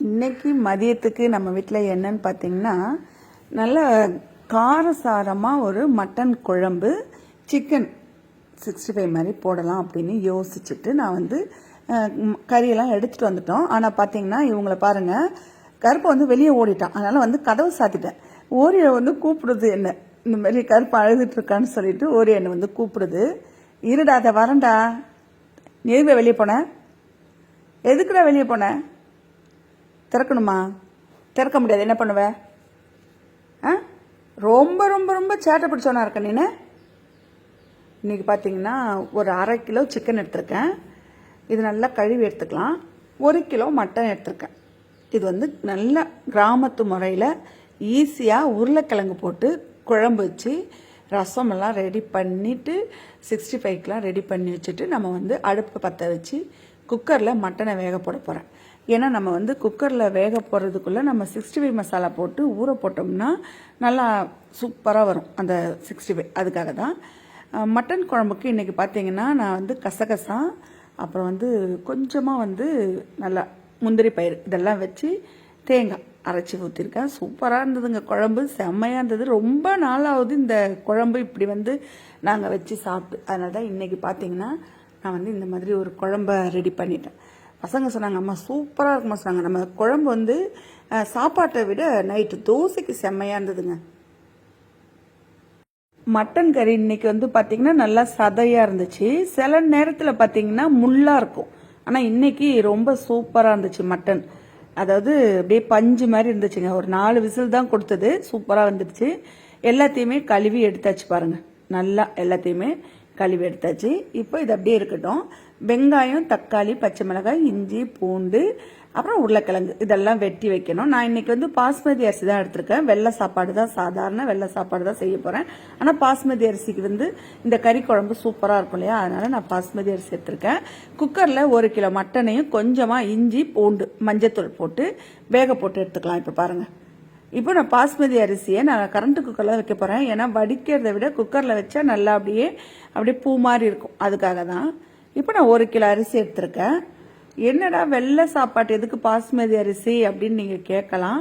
இன்னைக்கு மதியத்துக்கு நம்ம வீட்டில் என்னன்னு பார்த்தீங்கன்னா நல்ல காரசாரமாக ஒரு மட்டன் குழம்பு சிக்கன் சிக்ஸ்டி ஃபைவ் மாதிரி போடலாம் அப்படின்னு யோசிச்சுட்டு நான் வந்து கறியெல்லாம் எடுத்துகிட்டு வந்துட்டோம். ஆனால் பார்த்தீங்கன்னா இவங்கள பாருங்கள் கருப்பை வந்து வெளியே ஓடிட்டான். அதனால் வந்து கதவு சாத்திட்டேன். ஓரியை வந்து கூப்பிடுது என்ன. இந்த மாதிரி கருப்பு அழுதுட்டுருக்கான்னு சொல்லிட்டு ஓரிய என்னை வந்து கூப்பிடுது. இருடா அதை வரண்டா நீ எதுக்கு வெளியே போனேன் எதுக்குடா வெளியே போனேன் திறக்கணுமா? திறக்க முடியாது. என்ன பண்ணுவ? ஆ? ரொம்ப ரொம்ப ரொம்ப சேட்டை பிடிச்சவனா இருக்க நீ இன்னைக்கு பார்த்தீங்கன்னா ஒரு அரை கிலோ சிக்கன் எடுத்திருக்கேன். இது நல்லா கழுவி எடுத்துக்கலாம். ஒரு கிலோ மட்டன் எடுத்திருக்கேன். இது வந்து நல்ல கிராமத்து முறையில் ஈஸியாக உருளைக்கிழங்கு போட்டு குழம்பு வச்சு ரசமெல்லாம் ரெடி பண்ணிவிட்டு சிக்ஸ்டி ஃபைவ்க்கெலாம் ரெடி பண்ணி வச்சுட்டு நம்ம வந்து அடுப்பு பற்ற வச்சு குக்கரில் மட்டனை வேக போட போகிறேன் ஏன்னா நம்ம வந்து குக்கரில் வேக போடுறதுக்குள்ளே நம்ம சிக்ஸ்டி ஃபைவ் மசாலா போட்டு ஊற போட்டோம்னா நல்லா சூப்பராக வரும் அந்த சிக்ஸ்டி ஃபைவ். அதுக்காக தான். மட்டன் குழம்புக்கு இன்றைக்கி பார்த்தீங்கன்னா நான் வந்து கசகசா அப்புறம் வந்து கொஞ்சமாக வந்து நல்லா முந்திரி பயிர் இதெல்லாம் வச்சு தேங்காய் அரைச்சி ஊற்றிருக்கேன் சூப்பராக இருந்ததுங்க குழம்பு. செம்மையாக இருந்தது. ரொம்ப நாளாவது இந்த குழம்பு இப்படி வந்து நாங்கள் வச்சு சாப்பிட்டு அதனால தான் இன்றைக்கி பார்த்தீங்கன்னா நான் வந்து இந்த மாதிரி ஒரு குழம்ப ரெடி பண்ணிட்டேன். பசங்க சொன்னாங்க அம்மா சூப்பராக இருக்குமா சொன்னாங்க. நம்ம குழம்பு வந்து சாப்பாட்டை விட நைட்டு தோசைக்கு செம்மையாக இருந்ததுங்க. மட்டன் கறி இன்னைக்கு வந்து பார்த்தீங்கன்னா நல்லா சதையாக இருந்துச்சு. சில நேரத்தில் பார்த்தீங்கன்னா முள்ளாக இருக்கும். ஆனால் இன்னைக்கு ரொம்ப சூப்பராக இருந்துச்சு மட்டன். அதாவது அப்படியே பஞ்சு மாதிரி இருந்துச்சுங்க. ஒரு நாலு விசில் தான் கொடுத்தது. சூப்பராக வந்துடுச்சு. எல்லாத்தையுமே கழுவி எடுத்தாச்சு பாருங்க. நல்லா எல்லாத்தையுமே கழுவி எடுத்தாச்சு இப்போ இது அப்படியே இருக்கட்டும். வெங்காயம் தக்காளி பச்சை மிளகாய் இஞ்சி பூண்டு அப்புறம் உருளைக்கிழங்கு. இதெல்லாம் வெட்டி வைக்கணும். நான் இன்னைக்கு வந்து பாஸ்மதி அரிசி தான் எடுத்திருக்கேன். வெள்ளை சாப்பாடு தான் சாதாரண வெள்ளை சாப்பாடு தான் செய்ய போகிறேன் ஆனால் பாஸ்மதி அரிசிக்கு வந்து இந்த கறி குழம்பு சூப்பராக இருக்கும் இல்லையா? அதனால் நான் பாஸ்மதி அரிசி எடுத்திருக்கேன். குக்கரில் ஒரு கிலோ மட்டனையும் கொஞ்சமாக இஞ்சி பூண்டு மஞ்சத்தூள் போட்டு வேக போட்டு எடுத்துக்கலாம். இப்போ பாருங்கள் இப்போ நான் பாஸ்மதி அரிசியை நான் கரண்ட்டு குக்கரில் வைக்க போகிறேன் ஏன்னா வடிக்கிறத விட குக்கரில் வச்சா நல்லா அப்படியே அப்படியே பூ மாதிரி இருக்கும். அதுக்காக தான். இப்போ நான் ஒரு கிலோ அரிசி எடுத்திருக்கேன். என்னடா வெள்ளை சாப்பாட்டு எதுக்கு பாஸ்மதி அரிசி அப்படின்னு நீங்கள் கேட்கலாம்.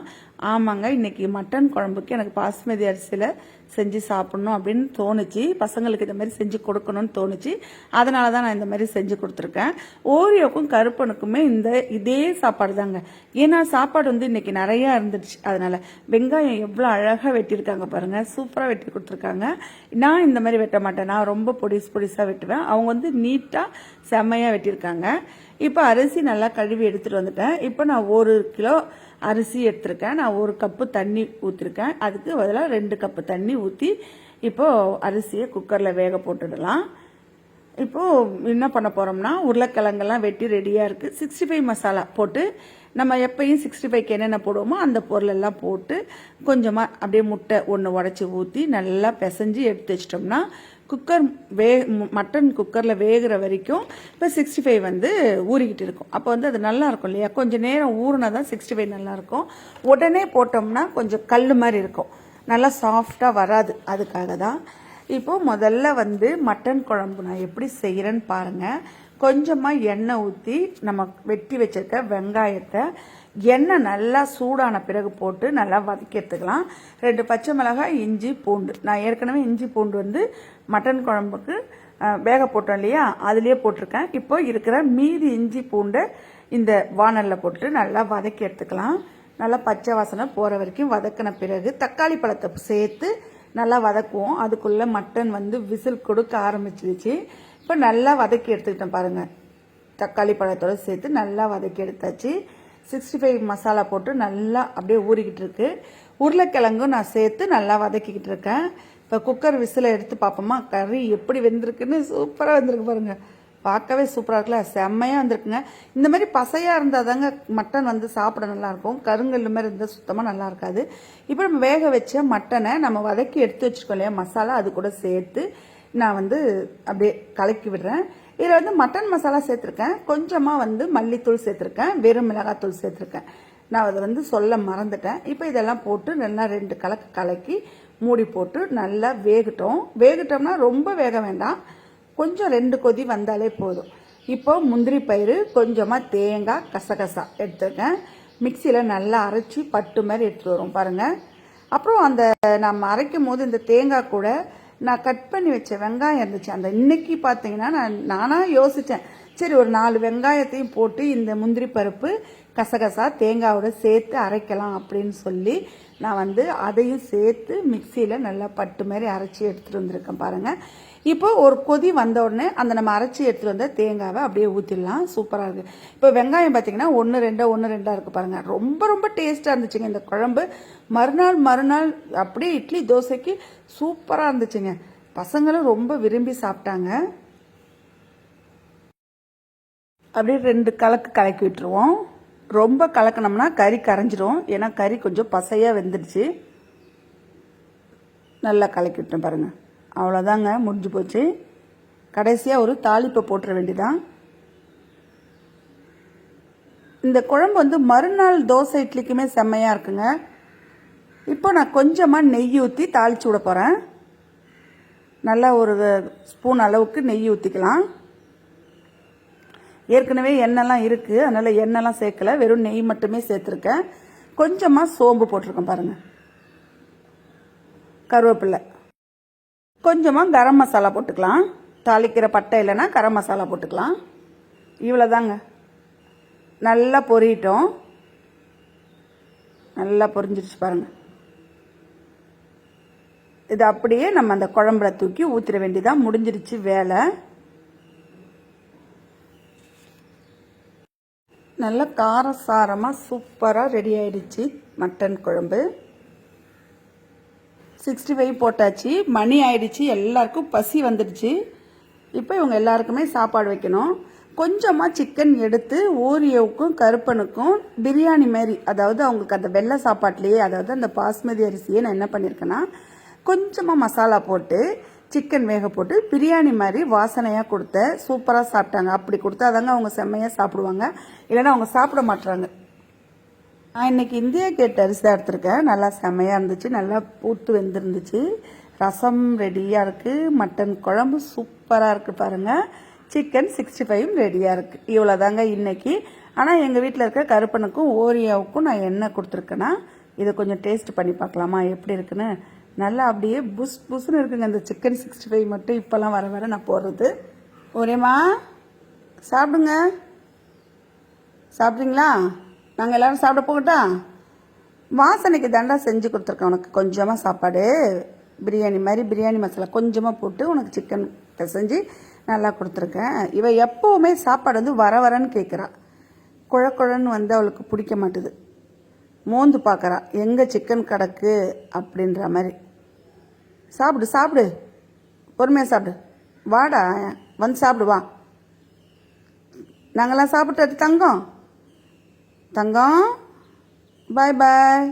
ஆமாங்க இன்னைக்கு மட்டன் குழம்புக்கு எனக்கு பாஸ்மதி அரிசியில் செஞ்சு சாப்பிடணும் அப்படின்னு தோணுச்சு. பசங்களுக்கு இந்த மாதிரி செஞ்சு கொடுக்கணும்னு தோணுச்சு. அதனால தான் நான் இந்த மாதிரி செஞ்சு கொடுத்துருக்கேன். ஓரியோக்கும் கருப்பனுக்குமே இந்த இதே சாப்பாடு தாங்க. ஏன்னா சாப்பாடு வந்து இன்னைக்கு நிறையா இருந்துச்சு அதனால வெங்காயம் எவ்வளோ அழகாக வெட்டியிருக்காங்க பாருங்க. சூப்பராக வெட்டி கொடுத்துருக்காங்க. நான் இந்த மாதிரி வெட்ட மாட்டேன். நான் ரொம்ப பொடிசு பொடிசாக வெட்டுவேன். அவங்க வந்து நீட்டாக செம்மையாக வெட்டியிருக்காங்க. இப்போ அரிசி நல்லா கழுவி எடுத்துகிட்டு வந்துட்டேன். இப்போ நான் ஒரு கிலோ அரிசி எடுத்திருக்கேன். நான் ஒரு கப்பு தண்ணி ஊற்றிருக்கேன் அதுக்கு பதிலாக ரெண்டு கப்பு தண்ணி ஊற்றி இப்போது அரிசியை குக்கரில் வேக போட்டுடலாம். இப்போது என்ன பண்ண போகிறோம்னா உருளைக்கிழங்கெல்லாம் வெட்டி ரெடியாக இருக்குது சிக்ஸ்டி ஃபைவ் மசாலா போட்டு நம்ம எப்பயும் சிக்ஸ்டி ஃபைவ்க்கு என்னென்ன போடுவோமோ அந்த பொருளெல்லாம் போட்டு கொஞ்சமாக அப்படியே முட்டை ஒன்று உடச்சி ஊற்றி நல்லா பிசைஞ்சு எடுத்து வச்சிட்டோம்னா குக்கர் வே மட்டன் குக்கரில் வேகிற வரைக்கும் இப்போ சிக்ஸ்டி ஃபைவ் வந்து ஊறிக்கிட்டு இருக்கும். அப்போ வந்து அது நல்லா இருக்கும் இல்லையா? கொஞ்சம் நேரம் ஊறினா தான் சிக்ஸ்டி ஃபைவ் நல்லாயிருக்கும் உடனே போட்டோம்னா கொஞ்சம் கல் மாதிரி இருக்கும். நல்லா சாஃப்டாக வராது. அதுக்காக தான். இப்போது முதல்ல வந்து மட்டன் குழம்பு நான் எப்படி செய்கிறேன்னு பாருங்கள் கொஞ்சமாக எண்ணெய் ஊற்றி நம்ம வெட்டி வச்சிருக்க வெங்காயத்தை எண்ணெய் நல்லா சூடான பிறகு போட்டு நல்லா வதக்கி எடுத்துக்கலாம் ரெண்டு பச்சை மிளகாய் இஞ்சி பூண்டு. நான் ஏற்கனவே இஞ்சி பூண்டு வந்து மட்டன் குழம்புக்கு வேக போட்டோம் இல்லையா? அதுலேயே போட்டிருக்கேன். இப்போ இருக்கிற மீதி இஞ்சி பூண்டை இந்த வானலில் போட்டு நல்லா வதக்கி எடுத்துக்கலாம் நல்லா பச்சை வாசனை போகிற வரைக்கும் வதக்கின பிறகு தக்காளி பழத்தை சேர்த்து நல்லா வதக்குவோம். அதுக்குள்ளே மட்டன் வந்து விசில் கொடுக்க ஆரம்பிச்சிருச்சு. இப்போ நல்லா வதக்கி எடுத்துக்கிட்டேன் பாருங்கள் தக்காளி பழத்தோடு சேர்த்து நல்லா வதக்கி எடுத்தாச்சு சிக்ஸ்டி ஃபைவ் மசாலா போட்டு நல்லா அப்படியே ஊறிக்கிட்டு இருக்கு. உருளைக்கிழங்கும் நான் சேர்த்து நல்லா வதக்கிக்கிட்டு இருக்கேன். இப்போ குக்கர் விசில் எடுத்து பார்ப்போமா? கறி எப்படி வெந்திருக்குன்னு சூப்பராக வெந்திருக்கு பாருங்கள் பார்க்கவே சூப்பராக இருக்குல்ல? செம்மையாக வந்திருக்குங்க. இந்த மாதிரி பசையாக இருந்தால் தாங்க மட்டன் வந்து சாப்பிட நல்லாயிருக்கும் கருங்கல் மாதிரி இருந்தால் சுத்தமாக நல்லா இருக்காது. இப்போ நம்ம வேக வச்ச மட்டனை நம்ம வதக்கி எடுத்து வச்சுருக்கோம் இல்லையா? மசாலா அது கூட சேர்த்து நான் வந்து அப்படியே கலக்கி விடுறேன். இதில் வந்து மட்டன் மசாலா சேர்த்துருக்கேன். கொஞ்சமாக வந்து மல்லித்தூள் சேர்த்துருக்கேன். வெறும் மிளகாத்தூள் சேர்த்துருக்கேன். நான் அதை வந்து சொல்ல மறந்துட்டேன். இப்போ இதெல்லாம் போட்டு நல்லா ரெண்டு கலக்கு கலக்கி மூடி போட்டு நல்லா வேகட்டும். வேகட்டோம்னா ரொம்ப வேக வேண்டாம். கொஞ்சம் ரெண்டு கொதி வந்தாலே போதும். இப்போ முந்திரி பயிறு கொஞ்சமாக தேங்காய் கசகசா எடுத்துருக்கேன். மிக்சியில் நல்லா அரைச்சி பட்டு மாதிரி எடுத்துகிட்டு வரும் பாருங்கள் அப்புறம் அந்த நம்ம அரைக்கும் போது இந்த தேங்காய் கூட நான் கட் பண்ணி வச்ச வெங்காயம் இருந்துச்சு. அந்த இன்னைக்கு பார்த்தீங்கன்னா நான் நானாக யோசித்தேன் சரி ஒரு நாலு வெங்காயத்தையும் போட்டு இந்த முந்திரி பருப்பு கசகசா தேங்காயோட சேர்த்து அரைக்கலாம் அப்படின்னு சொல்லி நான் வந்து அதையும் சேர்த்து மிக்சியில் நல்லா பட்டு மாதிரி அரைச்சி எடுத்துகிட்டு வந்திருக்கேன் பாருங்கள் இப்போ ஒரு கொதி வந்த உடனே அந்த நம்ம அரைச்சி எடுத்துகிட்டு வந்த தேங்காவை அப்படியே ஊற்றிடலாம் சூப்பராக இருக்குது இப்போ வெங்காயம் பார்த்தீங்கன்னா ஒன்று ரெண்டா ஒன்று ரெண்டாக இருக்குது பாருங்கள் ரொம்ப ரொம்ப டேஸ்ட்டாக இருந்துச்சுங்க இந்த குழம்பு. மறுநாள் மறுநாள் அப்படியே இட்லி தோசைக்கு சூப்பராக இருந்துச்சுங்க. பசங்களும் ரொம்ப விரும்பி சாப்பிட்டாங்க. அப்படியே ரெண்டு கலக்கு கலக்கி விட்டுருவோம். ரொம்ப கலக்கினோம்னா கறி கரைஞ்சிரும். ஏன்னா கறி கொஞ்சம் பசையாக வெந்துடுச்சு. நல்லா கலக்கி விட்டேன் பாருங்கள் அவ்வளோதாங்க முடிஞ்சு போச்சு. கடைசியாக ஒரு தாளிப்பை போட்டுற வேண்டிதான். இந்த குழம்பு வந்து மறுநாள் தோசை இட்லிக்குமே செம்மையாக இருக்குங்க. இப்போ நான் கொஞ்சமாக நெய் ஊற்றி தாளிச்சு விட போகிறேன் நல்லா ஒரு ஸ்பூன் அளவுக்கு நெய் ஊற்றிக்கலாம் ஏற்கனவே எண்ணெய்லாம் இருக்குது அதனால் எண்ணெய்லாம் சேர்க்கலை. வெறும் நெய் மட்டுமே சேர்த்துருக்கேன். கொஞ்சமாக சோம்பு போட்டிருக்கேன் பாருங்கள் கருவேப்பில்லை கொஞ்சமாக கரம் மசாலா போட்டுக்கலாம். தாளிக்கிற பட்டை இல்லைன்னா கரம் மசாலா போட்டுக்கலாம். இவ்வளோதாங்க நல்லா பொரியட்டோம் நல்லா பொரிஞ்சிருச்சு பாருங்கள் இது அப்படியே நம்ம அந்த குழம்புல தூக்கி ஊற்றிட வேண்டியதான் முடிஞ்சிருச்சு வேலை. நல்ல காரசாரமாக சூப்பராக ரெடி ஆயிடுச்சு மட்டன் குழம்பு. சிக்ஸ்டி ஃபைவ் போட்டாச்சு. மணி ஆயிடுச்சு. எல்லாருக்கும் பசி வந்துடுச்சு. இப்போ இவங்க எல்லாருக்குமே சாப்பாடு வைக்கணும். கொஞ்சமாக சிக்கன் எடுத்து ஓரியோவுக்கும் கருப்பனுக்கும் பிரியாணி மாதிரி அதாவது அவங்களுக்கு அந்த வெள்ளை சாப்பாட்லேயே அதாவது அந்த பாஸ்மதி அரிசியை நான் என்ன பண்ணியிருக்கேன்னா கொஞ்சமாக மசாலா போட்டு சிக்கன் வேக போட்டு பிரியாணி மாதிரி வாசனையாக கொடுத்த சூப்பராக சாப்பிட்டாங்க. அப்படி கொடுத்தா தாங்க அவங்க செம்மையாக சாப்பிடுவாங்க. இல்லைன்னா அவங்க சாப்பிட மாட்டுறாங்க நான் இன்னைக்கு இந்தியா கேட் அரிசி தான் எடுத்திருக்கேன். நல்லா செமையாக இருந்துச்சு. நல்லா பூத்து வெந்திருந்துச்சு. ரசம் ரெடியாக இருக்குது மட்டன் குழம்பு சூப்பராக இருக்குது பாருங்கள் சிக்கன் சிக்ஸ்டி ஃபைவும் ரெடியாக இருக்குது இவ்வளோ தாங்க இன்னைக்கு. ஆனால் எங்கள் வீட்டில் இருக்க கருப்பனுக்கும் ஓரியாவுக்கும் நான் என்ன கொடுத்துருக்கேன்னா இதை கொஞ்சம் டேஸ்ட் பண்ணி பார்க்கலாமா? எப்படி இருக்குன்னு? நல்லா அப்படியே புஸ் புஸ்னு இருக்குங்க. இந்த சிக்கன் சிக்ஸ்டி ஃபைவ் மட்டும் இப்போல்லாம் வர வர நான் போடுறது. ஒரேம்மா சாப்பிடுங்க. சாப்பிட்றீங்களா? நாங்கள் எல்லோரும் சாப்பிட போகட்டா? வாசனைக்கு தாண்டா செஞ்சு கொடுத்துருக்கேன் உனக்கு. கொஞ்சமாக சாப்பாடு பிரியாணி மாதிரி பிரியாணி மசாலா கொஞ்சமாக போட்டு உனக்கு சிக்கன் செஞ்சு நல்லா கொடுத்துருக்கேன். இவள் எப்போவுமே சாப்பாடு வந்து வர வரன்னு கேட்குறா குழ குழன்னு வந்து அவளுக்கு பிடிக்க மாட்டுது. மோந்து பார்க்குறா எங்கே சிக்கன் கிடக்கு அப்படின்ற மாதிரி. சாப்பிடு சாப்பிடு. பொறுமையாக சாப்பிடு. வாடா வந்து சாப்பிடுவா நாங்களாம் சாப்பிட்டு தங்கம். தங்கம் பாய் பாய்